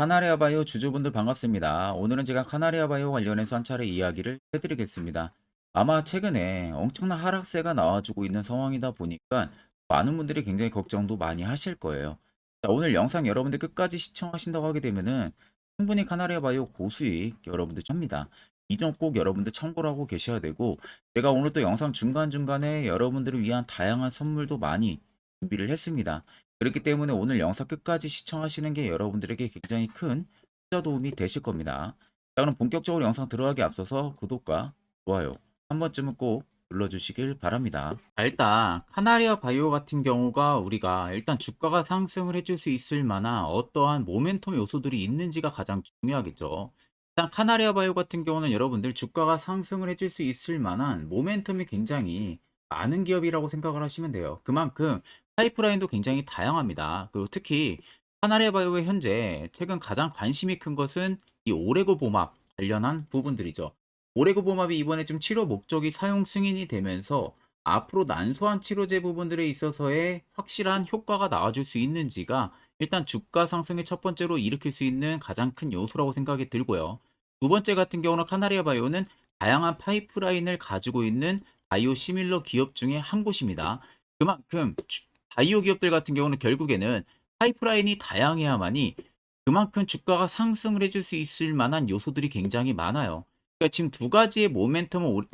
카나리아 바이오 주주분들 반갑습니다. 오늘은 제가 카나리아 바이오 관련해서 한 차례 이야기를 해드리겠습니다. 아마 최근에 엄청난 하락세가 나와주고 있는 상황이다 보니까 많은 분들이 굉장히 걱정도 많이 하실 거예요. 자, 오늘 영상 여러분들 끝까지 시청하신다고 하게 되면은 충분히 카나리아 바이오 고수익 여러분들 합니다. 이 점 꼭 여러분들 참고를 하고 계셔야 되고 제가 오늘 또 영상 중간중간에 여러분들을 위한 다양한 선물도 많이 준비를 했습니다. 그렇기 때문에 오늘 영상 끝까지 시청하시는 게 여러분들에게 굉장히 큰 투자 도움이 되실 겁니다. 자, 그럼 본격적으로 영상 들어가기 앞서서 구독과 좋아요 한 번쯤은 꼭 눌러주시길 바랍니다. 자, 일단 카나리아 바이오 같은 경우가 우리가 일단 주가가 상승을 해줄 수 있을 만한 어떠한 모멘텀 요소들이 있는지가 가장 중요하겠죠. 일단 카나리아 바이오 같은 경우는 여러분들 주가가 상승을 해줄 수 있을 만한 모멘텀이 굉장히 많은 기업이라고 생각을 하시면 돼요. 그만큼 파이프라인도 굉장히 다양합니다. 그리고 특히 카나리아 바이오의 현재 최근 가장 관심이 큰 것은 이 오레고 보합 관련한 부분들이죠. 오레고 보합이 이번에 좀 치료 목적이 사용 승인이 되면서 앞으로 난소한 치료제 부분들에 있어서의 확실한 효과가 나와줄 수 있는지가 일단 주가 상승의 첫 번째로 일으킬 수 있는 가장 큰 요소라고 생각이 들고요. 두 번째 같은 경우는 카나리아 바이오는 다양한 파이프라인을 가지고 있는 바이오 시밀러 기업 중에 한 곳입니다. 그만큼 주- 바이오 기업들 같은 경우는 결국에는 파이프라인이 다양해야만이 그만큼 주가가 상승을 해줄 수 있을 만한 요소들이 굉장히 많아요. 그러니까 지금 두 가지의 모멘텀을 오-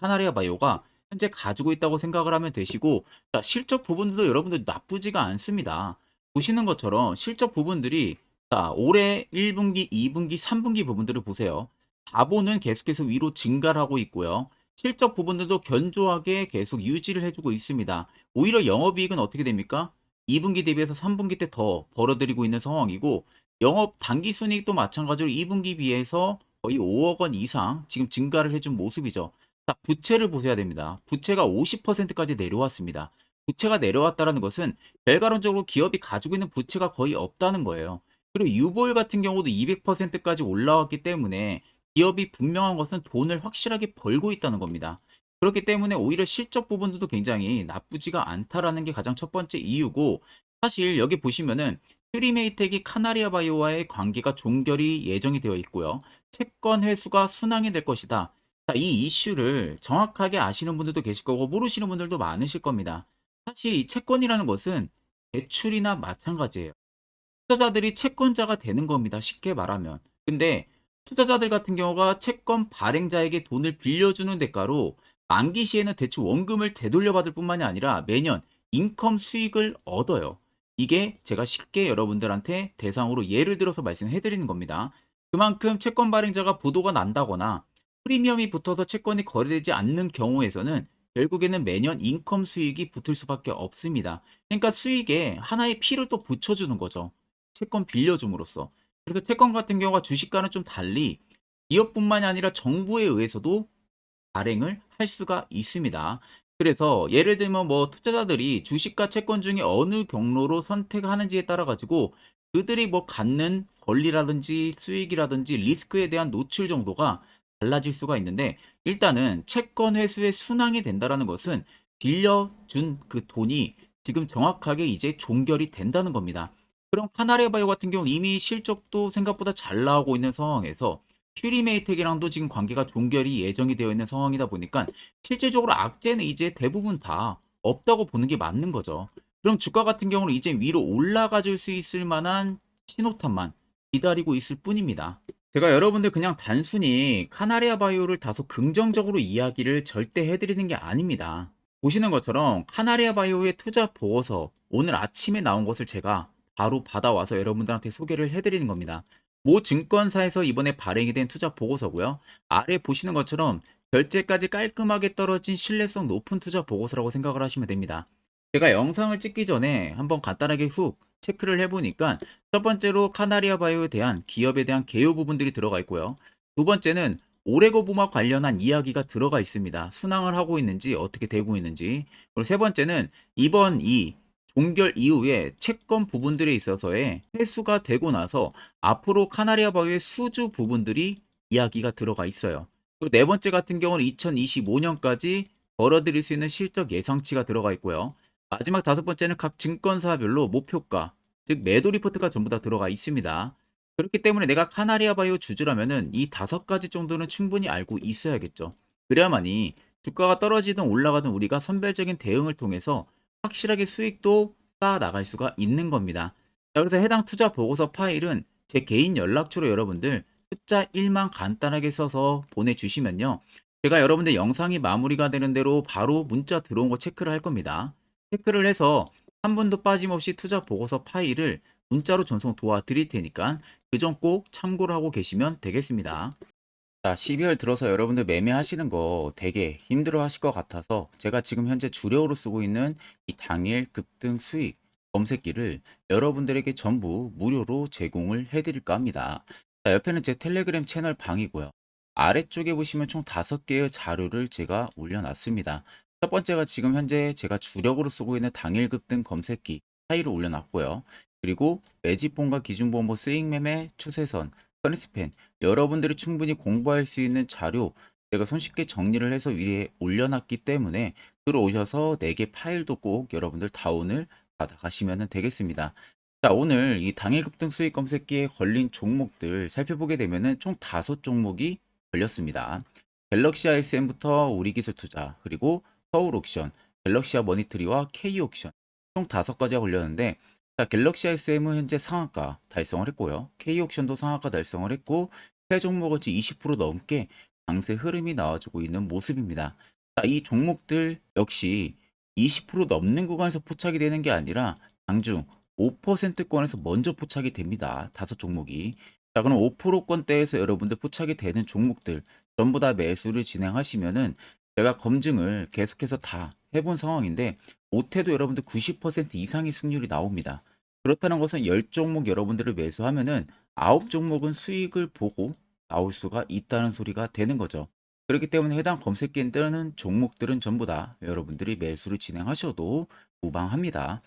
카나리아 바이오가 현재 가지고 있다고 생각을 하면 되시고 자, 실적 부분들도 여러분들 나쁘지가 않습니다. 보시는 것처럼 실적 부분들이 자, 올해 1분기, 2분기, 3분기 부분들을 보세요. 자본은 계속해서 위로 증가를 하고 있고요. 실적 부분들도 견조하게 계속 유지를 해주고 있습니다. 오히려 영업이익은 어떻게 됩니까? 2분기 대비해서 3분기 때 더 벌어들이고 있는 상황이고 영업 당기순이익도 마찬가지로 2분기 비해서 거의 5억 원 이상 지금 증가를 해준 모습이죠. 자, 부채를 보셔야 됩니다. 부채가 50%까지 내려왔습니다. 부채가 내려왔다는 것은 결과론적으로 기업이 가지고 있는 부채가 거의 없다는 거예요. 그리고 유보율 같은 경우도 200%까지 올라왔기 때문에 기업이 분명한 것은 돈을 확실하게 벌고 있다는 겁니다. 그렇기 때문에 오히려 실적 부분도 굉장히 나쁘지가 않다라는 게 가장 첫 번째 이유고 사실 여기 보시면은 퓨리메이텍이 카나리아 바이오와의 관계가 종결이 예정이 되어 있고요. 채권 회수가 순항이 될 것이다. 자, 이 이슈를 정확하게 아시는 분들도 계실 거고 모르시는 분들도 많으실 겁니다. 사실 이 채권이라는 것은 대출이나 마찬가지예요. 투자자들이 채권자가 되는 겁니다. 쉽게 말하면. 근데 투자자들 같은 경우가 채권 발행자에게 돈을 빌려주는 대가로 만기 시에는 대출 원금을 되돌려 받을 뿐만이 아니라 매년 인컴 수익을 얻어요. 이게 제가 쉽게 여러분들한테 대상으로 예를 들어서 말씀해 드리는 겁니다. 그만큼 채권 발행자가 부도가 난다거나 프리미엄이 붙어서 채권이 거래되지 않는 경우에서는 결국에는 매년 인컴 수익이 붙을 수밖에 없습니다. 그러니까 수익에 하나의 피를 또 붙여주는 거죠. 채권 빌려줌으로써. 그래서 채권 같은 경우가 주식과는 좀 달리 기업뿐만이 아니라 정부에 의해서도 발행을 할 수가 있습니다. 그래서 예를 들면 뭐 투자자들이 주식과 채권 중에 어느 경로로 선택하는지에 따라 가지고 그들이 뭐 갖는 권리라든지 수익이라든지 리스크에 대한 노출 정도가 달라질 수가 있는데 일단은 채권 회수의 순항이 된다라는 것은 빌려준 그 돈이 지금 정확하게 이제 종결이 된다는 겁니다. 그럼 카나리아 바이오 같은 경우는 이미 실적도 생각보다 잘 나오고 있는 상황에서 퓨리메이텍이랑도 지금 관계가 종결이 예정이 되어 있는 상황이다 보니까 실질적으로 악재는 이제 대부분 다 없다고 보는 게 맞는 거죠. 그럼 주가 같은 경우는 이제 위로 올라가 줄 수 있을 만한 신호탄만 기다리고 있을 뿐입니다. 제가 여러분들 그냥 단순히 카나리아 바이오를 다소 긍정적으로 이야기를 절대 해드리는 게 아닙니다. 보시는 것처럼 카나리아 바이오의 투자 보고서 오늘 아침에 나온 것을 제가 바로 받아와서 여러분들한테 소개를 해드리는 겁니다. 모 증권사에서 이번에 발행이 된 투자 보고서고요. 아래 보시는 것처럼 결제까지 깔끔하게 떨어진 신뢰성 높은 투자 보고서라고 생각을 하시면 됩니다. 제가 영상을 찍기 전에 한번 간단하게 훅 체크를 해보니까 첫 번째로 카나리아 바이오에 대한 기업에 대한 개요 부분들이 들어가 있고요. 두 번째는 오레고 부마 관련한 이야기가 들어가 있습니다. 순항을 하고 있는지 어떻게 되고 있는지. 그리고 세 번째는 이번 이 종결 이후에 채권 부분들에 있어서의 회수가 되고 나서 앞으로 카나리아 바이오의 수주 부분들이 이야기가 들어가 있어요. 그리고 네 번째 같은 경우는 2025년까지 벌어들일 수 있는 실적 예상치가 들어가 있고요. 마지막 다섯 번째는 각 증권사별로 목표가, 즉 매도 리포트가 전부 다 들어가 있습니다. 그렇기 때문에 내가 카나리아 바이오 주주라면은 이 다섯 가지 정도는 충분히 알고 있어야겠죠. 그래야만이 주가가 떨어지든 올라가든 우리가 선별적인 대응을 통해서 확실하게 수익도 쌓아 나갈 수가 있는 겁니다. 자, 그래서 해당 투자 보고서 파일은 제 개인 연락처로 여러분들 숫자 1만 간단하게 써서 보내주시면요. 제가 여러분들 영상이 마무리가 되는 대로 바로 문자 들어온 거 체크를 할 겁니다. 체크를 해서 한 분도 빠짐없이 투자 보고서 파일을 문자로 전송 도와드릴 테니까 그 점 꼭 참고를 하고 계시면 되겠습니다. 자, 12월 들어서 여러분들 매매하시는 거 되게 힘들어 하실 것 같아서 제가 지금 현재 주력으로 쓰고 있는 이 당일 급등 수익 검색기를 여러분들에게 전부 무료로 제공을 해드릴까 합니다. 자, 옆에는 제 텔레그램 채널 방이고요. 아래쪽에 보시면 총 5개의 자료를 제가 올려놨습니다. 첫 번째가 지금 현재 제가 주력으로 쓰고 있는 당일 급등 검색기 파일을 올려놨고요. 그리고 매집본과 기준본보 스윙매매 추세선 선리스펜 여러분들이 충분히 공부할 수 있는 자료 제가 손쉽게 정리를 해서 위에 올려놨기 때문에 들어오셔서 4개 파일도 꼭 여러분들 다운을 받아가시면 되겠습니다. 자, 오늘 이 당일 급등 수익 검색기에 걸린 종목들 살펴보게 되면은 총 다섯 종목이 걸렸습니다. 갤럭시 ISM부터 우리기술 투자, 그리고 서울 옥션, 갤럭시아 머니트리와 K 옥션 총 다섯 가지가 걸렸는데 자, 갤럭시 ISM은 현재 상한가 달성을 했고요. K 옥션도 상한가 달성을 했고 세 종목어치 20% 넘게 강세 흐름이 나와주고 있는 모습입니다. 자, 이 종목들 역시 20% 넘는 구간에서 포착이 되는 게 아니라 장중 5%권에서 먼저 포착이 됩니다. 다섯 종목이. 자, 그럼 5%권대에서 여러분들 포착이 되는 종목들 전부 다 매수를 진행하시면은 제가 검증을 계속해서 다 해본 상황인데 못해도 여러분들 90% 이상의 승률이 나옵니다. 그렇다는 것은 10종목 여러분들을 매수하면은 9종목은 수익을 보고 나올 수가 있다는 소리가 되는 거죠. 그렇기 때문에 해당 검색기에 뜨는 종목들은 전부 다 여러분들이 매수를 진행하셔도 무방합니다.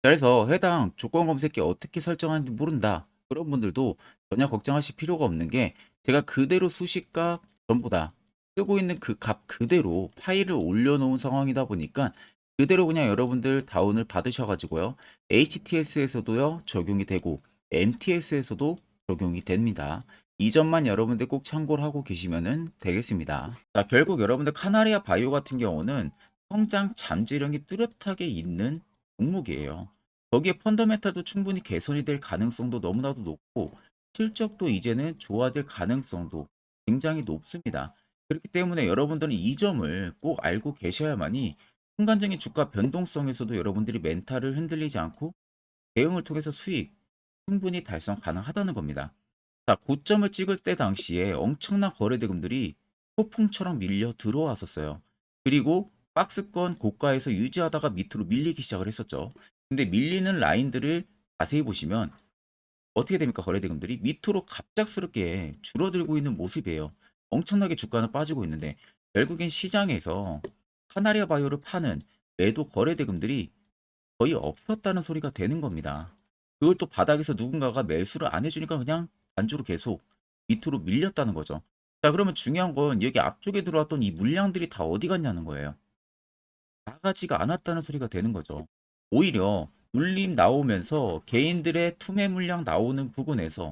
그래서 해당 조건 검색기 어떻게 설정하는지 모른다. 그런 분들도 전혀 걱정하실 필요가 없는 게 제가 그대로 수식값 전부 다 쓰고 있는 그 값 그대로 파일을 올려놓은 상황이다 보니까 그대로 그냥 여러분들 다운을 받으셔가지고요. HTS에서도요 적용이 되고 MTS에서도 적용이 됩니다. 이 점만 여러분들 꼭 참고를 하고 계시면 되겠습니다. 자, 결국 여러분들 카나리아 바이오 같은 경우는 성장 잠재력이 뚜렷하게 있는 종목이에요. 거기에 펀더멘탈도 충분히 개선이 될 가능성도 너무나도 높고 실적도 이제는 좋아질 가능성도 굉장히 높습니다. 그렇기 때문에 여러분들은 이 점을 꼭 알고 계셔야만이 순간적인 주가 변동성에서도 여러분들이 멘탈을 흔들리지 않고 대응을 통해서 수익 충분히 달성 가능하다는 겁니다. 자, 고점을 찍을 때 당시에 엄청난 거래대금들이 폭풍처럼 밀려 들어왔었어요. 그리고 박스권 고가에서 유지하다가 밑으로 밀리기 시작을 했었죠. 근데 밀리는 라인들을 자세히 보시면 어떻게 됩니까? 거래대금들이 밑으로 갑작스럽게 줄어들고 있는 모습이에요. 엄청나게 주가는 빠지고 있는데 결국엔 시장에서 카나리아 바이오를 파는 매도 거래 대금들이 거의 없었다는 소리가 되는 겁니다. 그걸 또 바닥에서 누군가가 매수를 안 해주니까 그냥 단주로 계속 밑으로 밀렸다는 거죠. 자, 그러면 중요한 건 여기 앞쪽에 들어왔던 이 물량들이 다 어디 갔냐는 거예요. 나가지가 않았다는 소리가 되는 거죠. 오히려 눌림 나오면서 개인들의 투매 물량 나오는 부분에서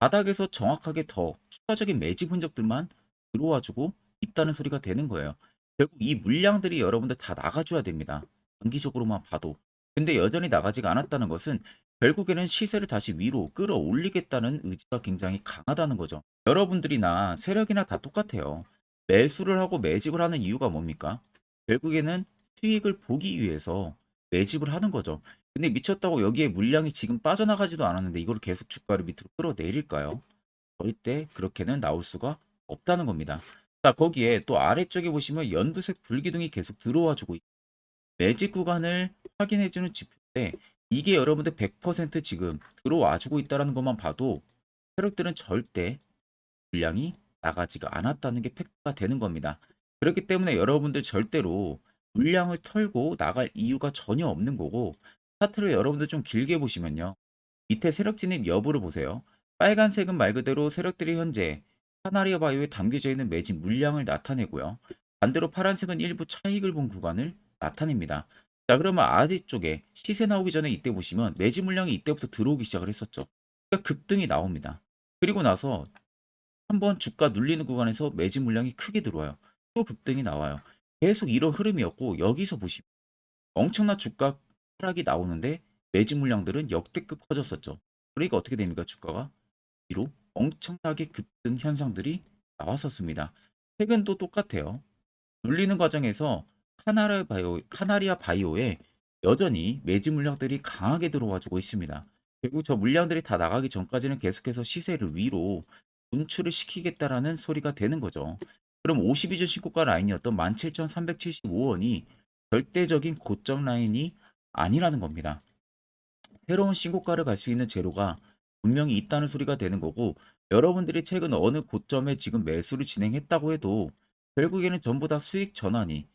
바닥에서 정확하게 더 추가적인 매집 흔적들만 들어와주고 있다는 소리가 되는 거예요. 결국 이 물량들이 여러분들 다 나가줘야 됩니다. 단기적으로만 봐도. 근데 여전히 나가지가 않았다는 것은 결국에는 시세를 다시 위로 끌어올리겠다는 의지가 굉장히 강하다는 거죠. 여러분들이나 세력이나 다 똑같아요. 매수를 하고 매집을 하는 이유가 뭡니까? 결국에는 수익을 보기 위해서 매집을 하는 거죠. 근데 미쳤다고 여기에 물량이 지금 빠져나가지도 않았는데 이걸 계속 주가를 밑으로 끌어내릴까요? 절대 그렇게는 나올 수가 없다는 겁니다. 자, 거기에 또 아래쪽에 보시면 연두색 불기둥이 계속 들어와 주고 있- 매집 구간을 확인해 주는 지표인데 이게 여러분들 100% 지금 들어와 주고 있다는 것만 봐도 세력들은 절대 물량이 나가지가 않았다는 게 팩트가 되는 겁니다. 그렇기 때문에 여러분들 절대로 물량을 털고 나갈 이유가 전혀 없는 거고 차트를 여러분들 좀 길게 보시면요. 밑에 세력 진입 여부를 보세요. 빨간색은 말 그대로 세력들이 현재 카나리아 바이오에 담겨져 있는 매집 물량을 나타내고요. 반대로 파란색은 일부 차익을 본 구간을 나타냅니다. 자, 그러면 아래쪽에 시세 나오기 전에 이때 보시면 매집 물량이 이때부터 들어오기 시작을 했었죠. 그러니까 급등이 나옵니다. 그리고 나서 한번 주가 눌리는 구간에서 매집 물량이 크게 들어와요. 또 급등이 나와요. 계속 이런 흐름이었고 여기서 보시면 엄청난 주가 하락이 나오는데 매집 물량들은 역대급 커졌었죠. 그러니까 어떻게 됩니까? 주가가 위로 엄청나게 급등 현상들이 나왔었습니다. 최근도 똑같아요. 눌리는 과정에서 카나리아 바이오, 카나리아 바이오에 여전히 매집 물량들이 강하게 들어와주고 있습니다. 결국 저 물량들이 다 나가기 전까지는 계속해서 시세를 위로 분출을 시키겠다라는 소리가 되는 거죠. 그럼 52주 신고가 라인이었던 17,375원이 절대적인 고점 라인이 아니라는 겁니다. 새로운 신고가를 갈 수 있는 재료가 분명히 있다는 소리가 되는 거고 여러분들이 최근 어느 고점에 지금 매수를 진행했다고 해도 결국에는 전부 다 수익 전환이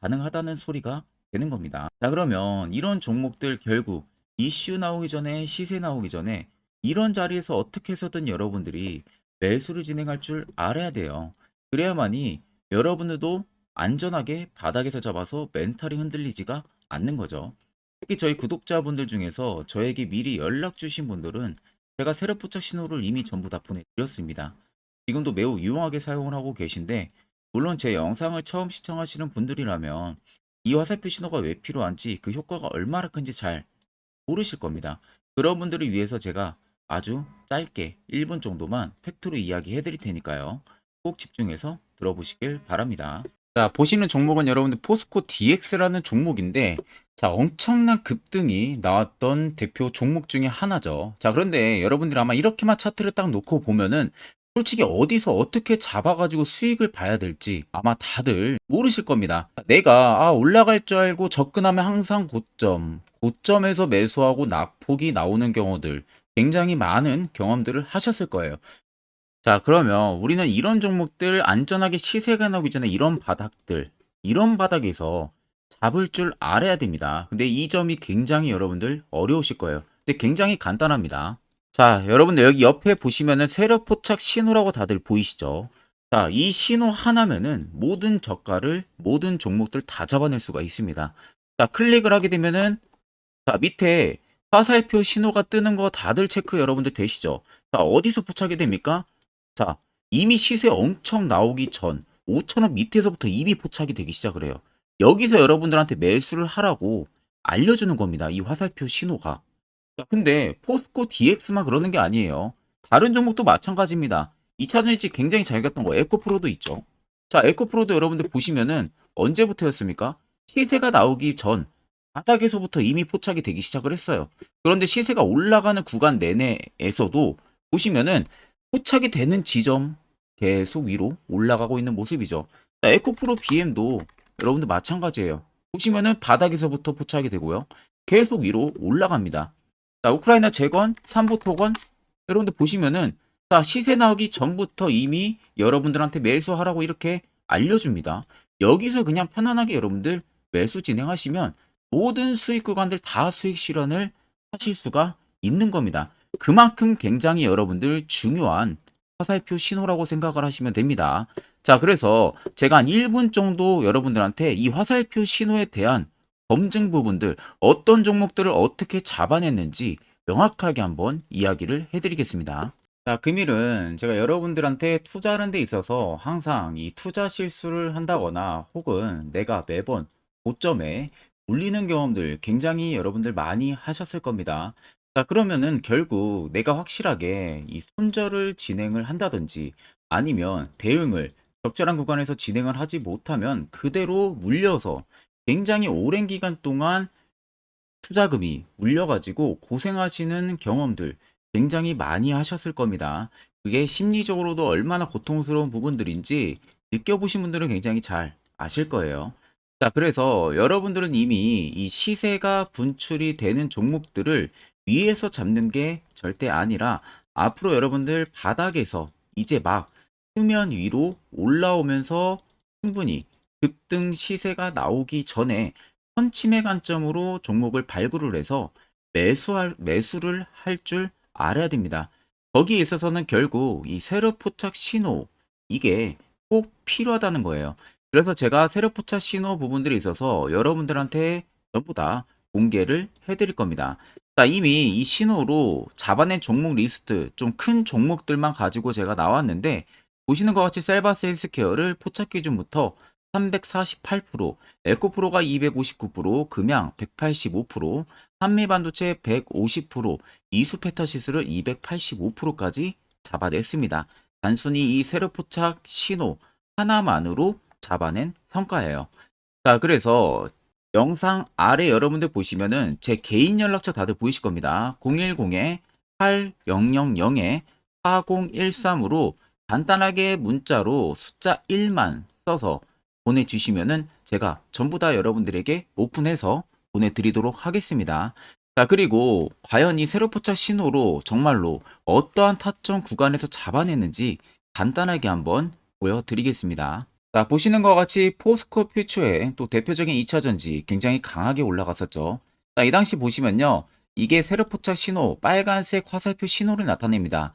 가능하다는 소리가 되는 겁니다. 자 그러면 이런 종목들 결국 이슈 나오기 전에 시세 나오기 전에 이런 자리에서 어떻게 해서든 여러분들이 매수를 진행할 줄 알아야 돼요. 그래야만이 여러분들도 안전하게 바닥에서 잡아서 멘탈이 흔들리지가 않는 거죠. 특히 저희 구독자분들 중에서 저에게 미리 연락 주신 분들은 제가 세력 포착 신호를 이미 전부 다 보내드렸습니다. 지금도 매우 유용하게 사용을 하고 계신데 물론 제 영상을 처음 시청하시는 분들이라면 이 화살표 신호가 왜 필요한지 그 효과가 얼마나 큰지 잘 모르실 겁니다. 그런 분들을 위해서 제가 아주 짧게 1분 정도만 팩트로 이야기해 드릴 테니까요. 꼭 집중해서 들어보시길 바랍니다. 자, 보시는 종목은 여러분들 포스코 DX라는 종목인데 자, 엄청난 급등이 나왔던 대표 종목 중에 하나죠. 자, 그런데 여러분들이 아마 이렇게만 차트를 딱 놓고 보면은 솔직히 어디서 어떻게 잡아가지고 수익을 봐야 될지 아마 다들 모르실 겁니다. 내가 아, 올라갈 줄 알고 접근하면 항상 고점, 고점에서 매수하고 낙폭이 나오는 경우들 굉장히 많은 경험들을 하셨을 거예요. 자, 그러면 우리는 이런 종목들 안전하게 시세가 나오기 전에 이런 바닥들, 이런 바닥에서 잡을 줄 알아야 됩니다. 근데 이 점이 굉장히 여러분들 어려우실 거예요. 근데 굉장히 간단합니다. 자, 여러분들 여기 옆에 보시면은 세력 포착 신호라고 다들 보이시죠? 자, 이 신호 하나면은 모든 저가를 모든 종목들 다 잡아낼 수가 있습니다. 자, 클릭을 하게 되면은 자, 밑에 화살표 신호가 뜨는 거 다들 체크 여러분들 되시죠? 자, 어디서 포착이 됩니까? 자, 이미 시세 엄청 나오기 전 5천원 밑에서부터 이미 포착이 되기 시작을 해요. 여기서 여러분들한테 매수를 하라고 알려주는 겁니다. 이 화살표 신호가. 자, 근데 포스코 DX만 그러는 게 아니에요. 다른 종목도 마찬가지입니다. 2차 전지 굉장히 잘 갔던 거 에코프로도 있죠. 자, 에코프로도 여러분들 보시면은 언제부터였습니까? 시세가 나오기 전 바닥에서부터 이미 포착이 되기 시작을 했어요. 그런데 시세가 올라가는 구간 내내에서도 보시면은 포착이 되는 지점 계속 위로 올라가고 있는 모습이죠. 자, 에코프로 BM도 여러분들 마찬가지예요. 보시면은 바닥에서부터 포착이 되고요. 계속 위로 올라갑니다. 자, 우크라이나 재건, 삼부 토건 여러분들 보시면은 자, 시세 나오기 전부터 이미 여러분들한테 매수하라고 이렇게 알려줍니다. 여기서 그냥 편안하게 여러분들 매수 진행하시면 모든 수익 구간들 다 수익 실현을 하실 수가 있는 겁니다. 그만큼 굉장히 여러분들 중요한 화살표 신호라고 생각을 하시면 됩니다. 자, 그래서 제가 한 1분 정도 여러분들한테 이 화살표 신호에 대한 검증 부분들, 어떤 종목들을 어떻게 잡아냈는지 명확하게 한번 이야기를 해드리겠습니다. 자, 금일은 제가 여러분들한테 투자하는 데 있어서 항상 이 투자 실수를 한다거나 혹은 내가 매번 고점에 울리는 경험들 굉장히 여러분들 많이 하셨을 겁니다. 자, 그러면은 결국 내가 확실하게 이 손절을 진행을 한다든지 아니면 대응을 적절한 구간에서 진행을 하지 못하면 그대로 물려서 굉장히 오랜 기간 동안 투자금이 물려가지고 고생하시는 경험들 굉장히 많이 하셨을 겁니다. 그게 심리적으로도 얼마나 고통스러운 부분들인지 느껴보신 분들은 굉장히 잘 아실 거예요. 자, 그래서 여러분들은 이미 이 시세가 분출이 되는 종목들을 위에서 잡는 게 절대 아니라 앞으로 여러분들 바닥에서 이제 막 수면 위로 올라오면서 충분히 급등 시세가 나오기 전에 선침의 관점으로 종목을 발굴을 해서 매수할, 매수를 할 줄 알아야 됩니다. 거기에 있어서는 결국 이 세력 포착 신호 이게 꼭 필요하다는 거예요. 그래서 제가 세력 포착 신호 부분들이 있어서 여러분들한테 전부 다 공개를 해드릴 겁니다. 자, 이미 이 신호로 잡아낸 종목 리스트 좀 큰 종목들만 가지고 제가 나왔는데 보시는 것 같이 셀바스 헬스케어를 포착 기준부터 348%, 에코프로가 259%, 금양 185%, 한미반도체 150%, 이수페타시스를 285%까지 잡아냈습니다. 단순히 이 세로 포착 신호 하나만으로 잡아낸 성과예요. 자, 그래서 영상 아래 여러분들 보시면은 제 개인 연락처 다들 보이실 겁니다. 010에 8000에 4013으로 간단하게 문자로 숫자 1만 써서 보내주시면은 제가 전부 다 여러분들에게 오픈해서 보내드리도록 하겠습니다. 자, 그리고 과연 이 세로 포착 신호로 정말로 어떠한 타점 구간에서 잡아냈는지 간단하게 한번 보여드리겠습니다. 자, 보시는 것과 같이 포스코 퓨처의 또 대표적인 2차 전지 굉장히 강하게 올라갔었죠. 자, 이 당시 보시면요. 이게 세로 포착 신호, 빨간색 화살표 신호를 나타냅니다.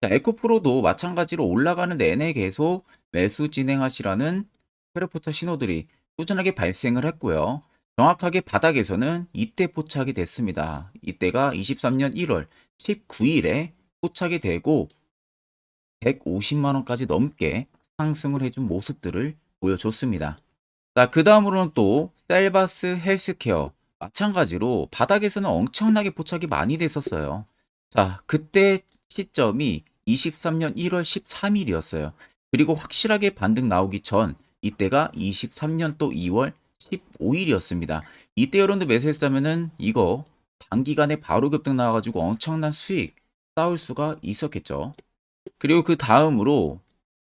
자, 에코프로도 마찬가지로 올라가는 내내 계속 매수 진행하시라는 페르포터 신호들이 꾸준하게 발생을 했고요. 정확하게 바닥에서는 이때 포착이 됐습니다. 이때가 23년 1월 19일에 포착이 되고 150만 원까지 넘게 상승을 해준 모습들을 보여줬습니다. 자, 그 다음으로는 또 셀바스 헬스케어 마찬가지로 바닥에서는 엄청나게 포착이 많이 됐었어요. 자, 그때 시점이 23년 1월 13일이었어요. 그리고 확실하게 반등 나오기 전 이때가 23년 또 2월 15일이었습니다. 이때 여러분들 매수했다면은 이거 단기간에 바로 급등 나와가지고 엄청난 수익 쌓을 수가 있었겠죠. 그리고 그 다음으로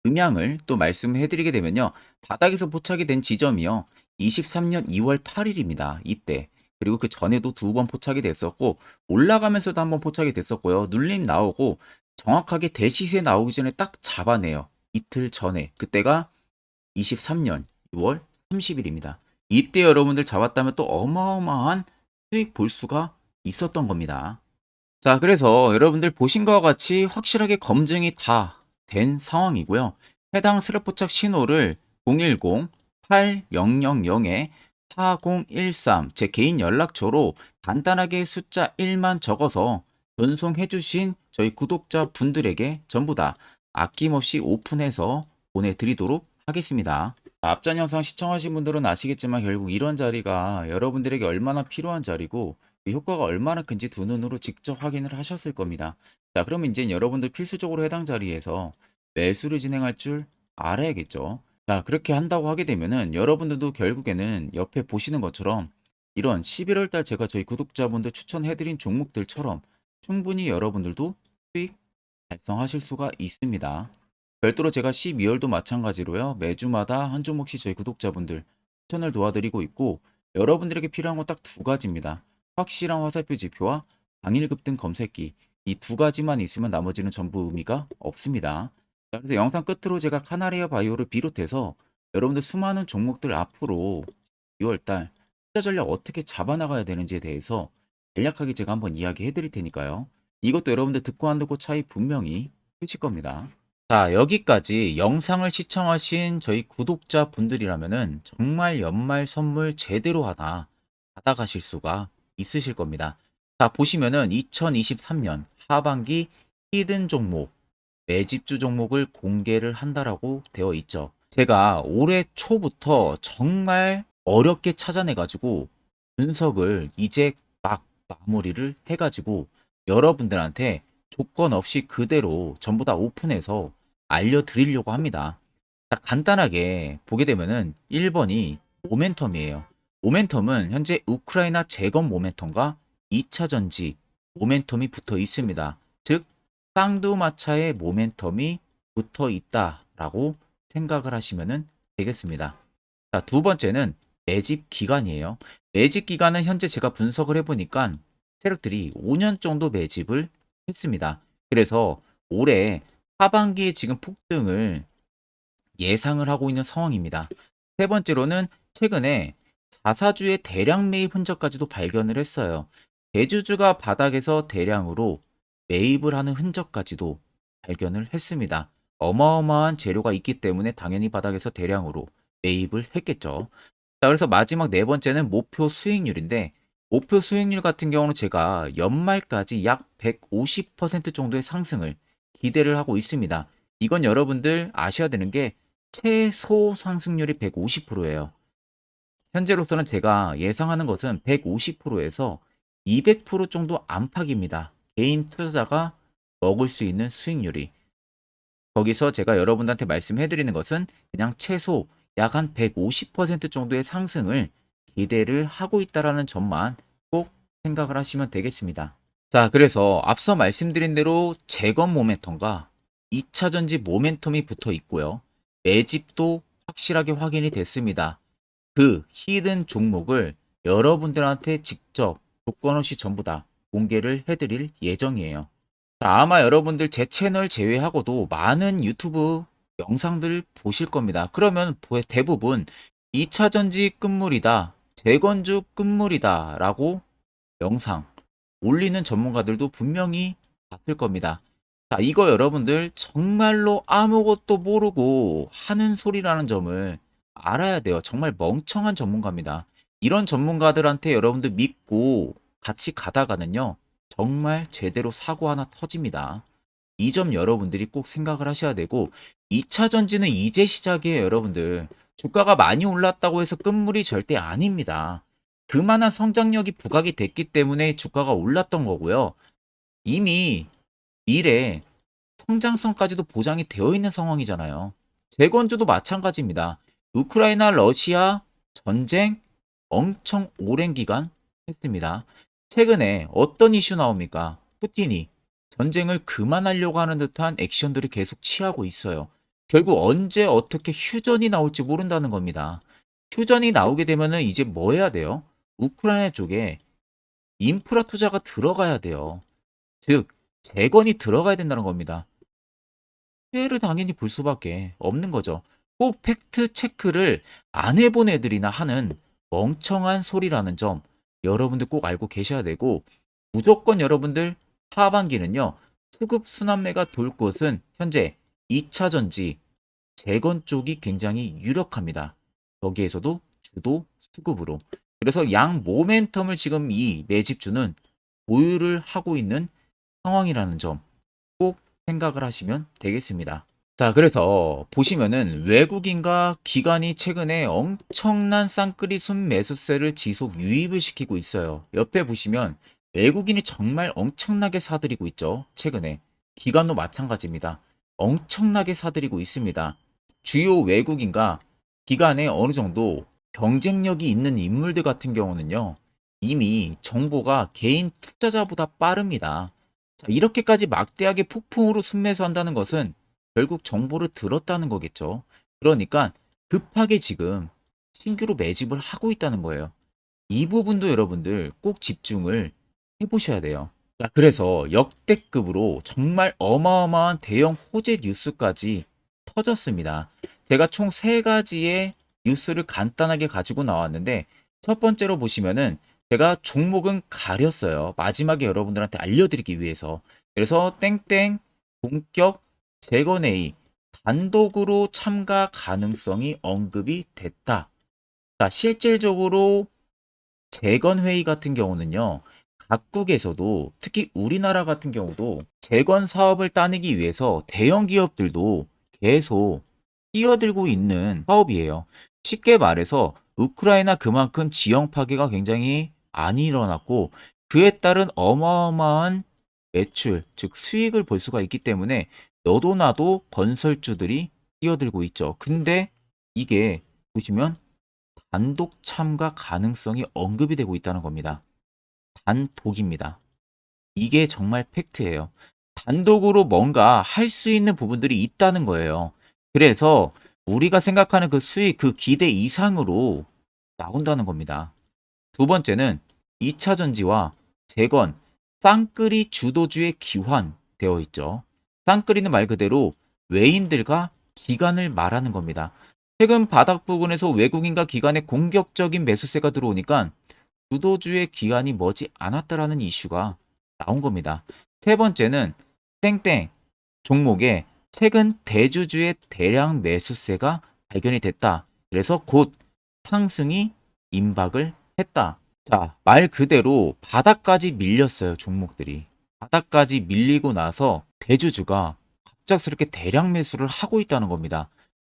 음향을 또 말씀해 드리게 되면요. 바닥에서 포착이 된 지점이요. 23년 2월 8일입니다. 이때. 그리고 그 전에도 두 번 포착이 됐었고 올라가면서도 한 번 포착이 됐었고요. 눌림 나오고 정확하게 대시세 나오기 전에 딱 잡아내요. 이틀 전에. 그때가 23년 6월 30일입니다. 이때 여러분들 잡았다면 또 어마어마한 수익 볼 수가 있었던 겁니다. 자, 그래서 여러분들 보신 것과 같이 확실하게 검증이 다 된 상황이고요. 해당 스랩 포착 신호를 010-8000에 4013 제 개인 연락처로 간단하게 숫자 1만 적어서 전송해 주신 저희 구독자 분들에게 전부 다 아낌없이 오픈해서 보내드리도록 하겠습니다. 앞전 영상 시청하신 분들은 아시겠지만 결국 이런 자리가 여러분들에게 얼마나 필요한 자리고 그 효과가 얼마나 큰지 두 눈으로 직접 확인을 하셨을 겁니다. 자, 그러면 이제 여러분들 필수적으로 해당 자리에서 매수를 진행할 줄 알아야겠죠. 자, 그렇게 한다고 하게 되면은 여러분들도 결국에는 옆에 보시는 것처럼 이런 11월 달 제가 저희 구독자분들 추천해드린 종목들처럼 충분히 여러분들도 수익 달성하실 수가 있습니다. 별도로 제가 12월도 마찬가지로요. 매주마다 한 종목씩 저희 구독자분들 추천을 도와드리고 있고 여러분들에게 필요한 건 딱 두 가지입니다. 확실한 화살표 지표와 당일 급등 검색기 이 두 가지만 있으면 나머지는 전부 의미가 없습니다. 자, 그래서 영상 끝으로 제가 카나리아 바이오를 비롯해서 여러분들 수많은 종목들 앞으로 2월달 투자 전략 어떻게 잡아나가야 되는지에 대해서 간략하게 제가 한번 이야기해 드릴 테니까요. 이것도 여러분들 듣고 안 듣고 차이 분명히 크실 겁니다. 자, 여기까지 영상을 시청하신 저희 구독자 분들이라면은 정말 연말 선물 제대로 하나 받아가실 수가 있으실 겁니다. 자, 보시면은 2023년 하반기 히든 종목, 매집주 종목을 공개를 한다라고 되어 있죠. 제가 올해 초부터 정말 어렵게 찾아내가지고 분석을 이제 막 마무리를 해가지고 여러분들한테 조건 없이 그대로 전부 다 오픈해서 알려드리려고 합니다. 자, 간단하게 보게 되면은 1번이 모멘텀이에요. 모멘텀은 현재 우크라이나 재건 모멘텀과 2차 전지 모멘텀이 붙어 있습니다. 즉, 쌍두마차의 모멘텀이 붙어 있다라고 생각을 하시면 되겠습니다. 자, 두 번째는 매집 기간이에요. 매집 기간은 현재 제가 분석을 해보니까 세력들이 5년 정도 매집을 했습니다. 그래서 올해 하반기에 지금 폭등을 예상을 하고 있는 상황입니다. 세 번째로는 최근에 자사주의 대량 매입 흔적까지도 발견을 했어요. 대주주가 바닥에서 대량으로 매입을 하는 흔적까지도 발견을 했습니다. 어마어마한 재료가 있기 때문에 당연히 바닥에서 대량으로 매입을 했겠죠. 자, 그래서 마지막 네 번째는 목표 수익률인데 목표 수익률 같은 경우는 제가 연말까지 약 150% 정도의 상승을 기대를 하고 있습니다. 이건 여러분들 아셔야 되는 게 최소 상승률이 150%예요. 현재로서는 제가 예상하는 것은 150%에서 200% 정도 안팎입니다. 개인 투자자가 먹을 수 있는 수익률이. 거기서 제가 여러분들한테 말씀해 드리는 것은 그냥 최소 약 한 150% 정도의 상승을 기대를 하고 있다라는 점만 꼭 생각을 하시면 되겠습니다. 자, 그래서 앞서 말씀드린 대로 재건 모멘텀과 2차 전지 모멘텀이 붙어 있고요. 매집도 확실하게 확인이 됐습니다. 그 히든 종목을 여러분들한테 직접 조건 없이 전부 다 공개를 해드릴 예정이에요. 자, 아마 여러분들 제 채널 제외하고도 많은 유튜브 영상들 보실 겁니다. 그러면 보- 대부분 2차 전지 끝물이다, 재건주 끝물이다 라고 영상 올리는 전문가들도 분명히 봤을 겁니다. 자, 이거 여러분들 정말로 아무것도 모르고 하는 소리라는 점을 알아야 돼요. 정말 멍청한 전문가입니다. 이런 전문가들한테 여러분들 믿고 같이 가다가는요, 정말 제대로 사고 하나 터집니다. 이 점 여러분들이 꼭 생각을 하셔야 되고, 2차 전지는 이제 시작이에요, 여러분들. 주가가 많이 올랐다고 해서 끝물이 절대 아닙니다. 그만한 성장력이 부각이 됐기 때문에 주가가 올랐던 거고요. 이미 미래 성장성까지도 보장이 되어 있는 상황이잖아요. 재건주도 마찬가지입니다. 우크라이나 러시아 전쟁 엄청 오랜 기간 했습니다. 최근에 어떤 이슈 나옵니까? 푸틴이 전쟁을 그만하려고 하는 듯한 액션들을 계속 취하고 있어요. 결국 언제 어떻게 휴전이 나올지 모른다는 겁니다. 휴전이 나오게 되면은 이제 뭐 해야 돼요? 우크라이나 쪽에 인프라 투자가 들어가야 돼요. 즉, 재건이 들어가야 된다는 겁니다. 피해를 당연히 볼 수밖에 없는 거죠. 꼭 팩트 체크를 안 해본 애들이나 하는 멍청한 소리라는 점 여러분들 꼭 알고 계셔야 되고 무조건 여러분들 하반기는요 수급 순환매가 돌 곳은 현재 2차 전지 재건 쪽이 굉장히 유력합니다. 거기에서도 주도 수급으로 그래서 양 모멘텀을 지금 이 매집주는 보유를 하고 있는 상황이라는 점 꼭 생각을 하시면 되겠습니다. 자, 그래서 보시면은 외국인과 기관이 최근에 엄청난 쌍끌이 순 매수세를 지속 유입을 시키고 있어요. 옆에 보시면 외국인이 정말 엄청나게 사들이고 있죠. 최근에. 기관도 마찬가지입니다. 엄청나게 사들이고 있습니다. 주요 외국인과 기관에 어느 정도 경쟁력이 있는 인물들 같은 경우는요. 이미 정보가 개인 투자자보다 빠릅니다. 자, 이렇게까지 막대하게 폭풍으로 순매수한다는 것은 결국 정보를 들었다는 거겠죠. 그러니까 급하게 지금 신규로 매집을 하고 있다는 거예요. 이 부분도 여러분들 꼭 집중을 해보셔야 돼요. 자, 그래서 역대급으로 정말 어마어마한 대형 호재 뉴스까지 터졌습니다. 제가 총 세 가지의 뉴스를 간단하게 가지고 나왔는데 첫 번째로 보시면은 제가 종목은 가렸어요. 마지막에 여러분들한테 알려드리기 위해서. 그래서 땡땡 본격 재건회의 단독으로 참가 가능성이 언급이 됐다. 자, 실질적으로 재건회의 같은 경우는요, 각국에서도 특히 우리나라 같은 경우도 재건 사업을 따내기 위해서 대형 기업들도 계속 뛰어들고 있는 사업이에요. 쉽게 말해서 우크라이나 그만큼 지형 파괴가 굉장히 많이 일어났고 그에 따른 어마어마한 매출, 즉 수익을 볼 수가 있기 때문에 너도 나도 건설주들이 뛰어들고 있죠. 근데 이게 보시면 단독 참가 가능성이 언급이 되고 있다는 겁니다. 단독입니다. 이게 정말 팩트예요. 단독으로 뭔가 할 수 있는 부분들이 있다는 거예요. 그래서 우리가 생각하는 그 수익, 그 기대 이상으로 나온다는 겁니다. 두 번째는 2차 전지와 재건, 쌍끌이 주도주의 기환 되어 있죠. 쌍끌이는 말 그대로 외인들과 기관을 말하는 겁니다. 최근 바닥 부근에서 외국인과 기관의 공격적인 매수세가 들어오니까 주도주의 기관이 머지 않았다라는 이슈가 나온 겁니다. 세 번째는 땡땡 종목에 최근 대주주의 대량 매수세가 발견이 됐다. 그래서 곧 상승이 임박을 했다. 자, 말 그대로 바닥까지 밀렸어요, 종목들이. 바닥까지 밀리고 나서 대주주가 갑작스럽게 대량 매수를 하고 있다는 겁니다.